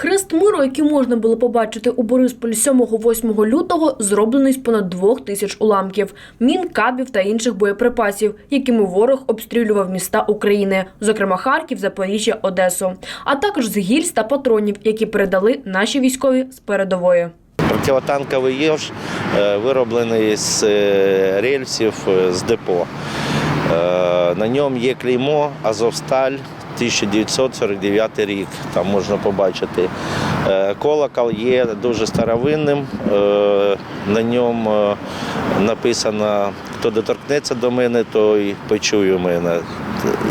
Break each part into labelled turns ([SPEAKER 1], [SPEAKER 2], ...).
[SPEAKER 1] Хрест миру, який можна було побачити у Борисполі 7-8 лютого, зроблений з понад двох тисяч уламків, мін, кабів та інших боєприпасів, якими ворог обстрілював міста України, зокрема Харків, Запоріжжя, Одесу, а також з гільз та патронів, які передали наші військові з передової.
[SPEAKER 2] Противотанковий єж е, вироблений з е, рельсів е, з депо. На ньому є клеймо Азовсталь 1949 рік. Там можна побачити. Е, Колокол є дуже старовинним. Е, На ньому е, написано Хто доторкнеться до мене, той почує мене.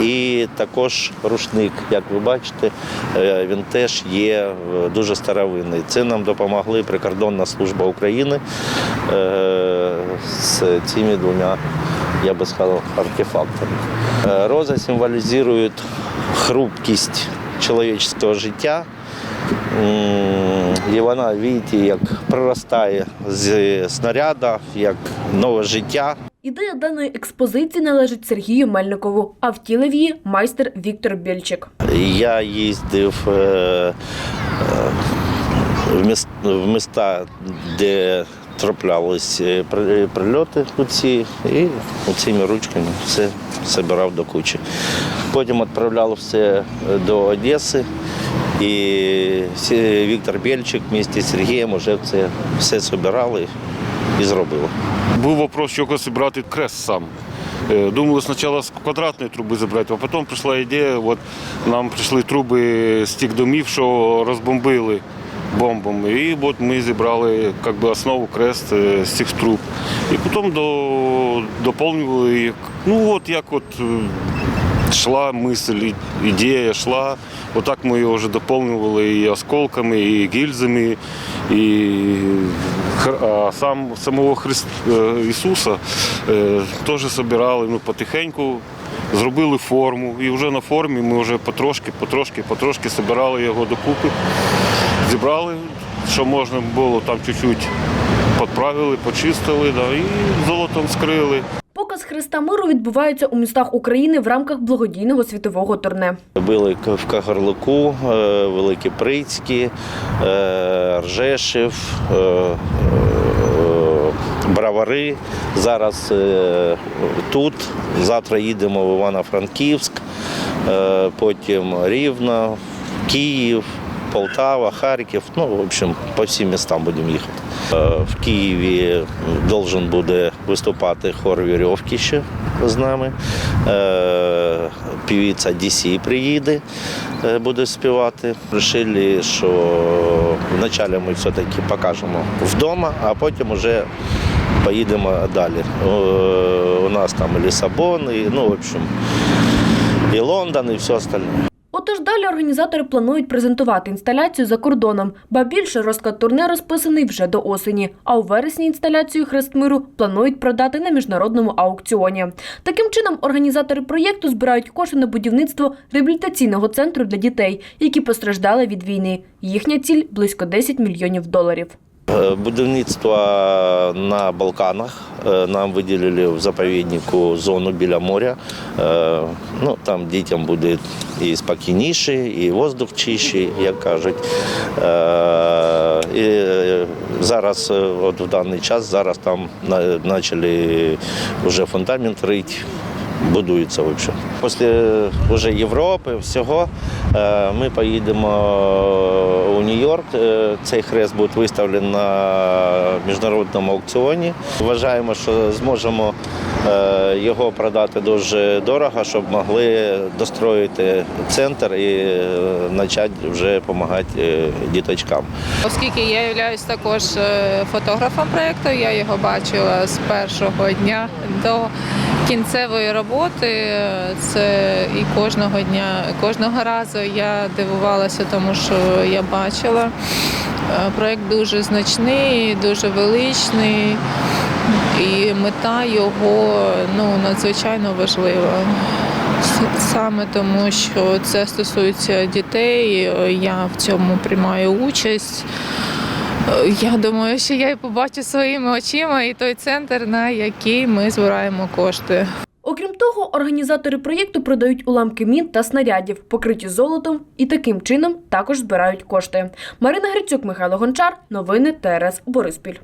[SPEAKER 2] І також рушник, як ви бачите, він теж є дуже старовинний. Це нам допомогли прикордонна служба України з цими двома, я би сказав, артефактами. Роза символізує хрупкість чоловічого життя. І вона, бачите, як проростає з снаряда, як нове життя.
[SPEAKER 1] Ідея даної експозиції належить Сергію Мельникову, а втілив її майстер Віктор Бєльчик.
[SPEAKER 2] Я їздив е, е, в міста, де траплялись е, прильоти оці, і цими ручками все збирав до кучі. Потім відправляв все до Одеси. І Віктор Бєльчик місті з Сергієм вже це все збирали і зробили.
[SPEAKER 3] Був вопрос, чого зібрати крест сам. Е, Думали спочатку з квадратної труби забрати, а потім прийшла ідея, от нам прийшли труби з тих домів, що розбомбили бомбами. І от ми зібрали як би, основу крест е, з цих труб. І потім до, доповнювали, як- ну от як от е, йшла мисль, ідея йшла. Отак ми його вже доповнювали і осколками, і гільзами, і а сам самого Христ, е, Ісуса теж збирали ну, потихеньку, зробили форму. І вже на формі ми вже потрошки, потрошки, потрошки збирали його докупи, зібрали, що можна було там чуть-чуть підправили, почистили да, і золотом скрили.
[SPEAKER 1] Показ Хреста миру відбувається у містах України в рамках благодійного світового турне.
[SPEAKER 2] Були в Кагарлику, е, Великі Прицькі, е, Ржешів, е, Бравари. Зараз тут. Завтра їдемо в Івано-Франківськ, потім Рівно, Київ. Полтава, Харків, ну, в общем, по всім містам будемо їхати. Е, В Києві должен буде виступати хор Вірьовки ще з нами. Е, Півіця DC приїде, е, буде співати. Рішили, що вначале ми все-таки покажемо вдома, а потім вже поїдемо далі. У нас там і Лісабон, і, ну, в общем, і Лондон, і все остальне.
[SPEAKER 1] Отож далі організатори планують презентувати інсталяцію за кордоном, ба більше розклад турне розписаний вже до осені. А у вересні інсталяцію Хрест миру планують продати на міжнародному аукціоні. Таким чином, організатори проєкту збирають кошти на будівництво реабілітаційного центру для дітей, які постраждали від війни. Їхня ціль близько 10 мільйонів доларів.
[SPEAKER 2] Е, Будівництво на Балканах Е, нам виділили в заповіднику зону біля моря. Е, Ну, там дітям буде і спокійніше, і воздух чищий, як кажуть. І зараз, от в даний час, зараз там почали вже фундамент рити. Будується взагалі. Після вже Європи, всього е, ми поїдемо у Нью-Йорк. Е, Цей хрест буде виставлений на міжнародному аукціоні. Вважаємо, що зможемо е, його продати дуже дорого, щоб могли достроїти центр і е, почати вже допомагати е, діточкам.
[SPEAKER 4] Оскільки я являюсь також е, фотографом проєкту, я його бачила з першого дня до кінцевої роботи. Це і кожного дня, кожного разу я дивувалася, тому що я бачила. Е, Проєкт дуже значний, дуже величний, і мета його ну, надзвичайно важлива. Саме тому, що це стосується дітей, я в цьому приймаю участь. Е, Я думаю, що я і побачу своїми очима і той центр, на який ми збираємо кошти.
[SPEAKER 1] Окрім того, організатори проєкту продають уламки мін та снарядів, покриті золотом, і таким чином також збирають кошти. Марина Грицюк, Михайло Гончар. Новини ТРС Бориспіль.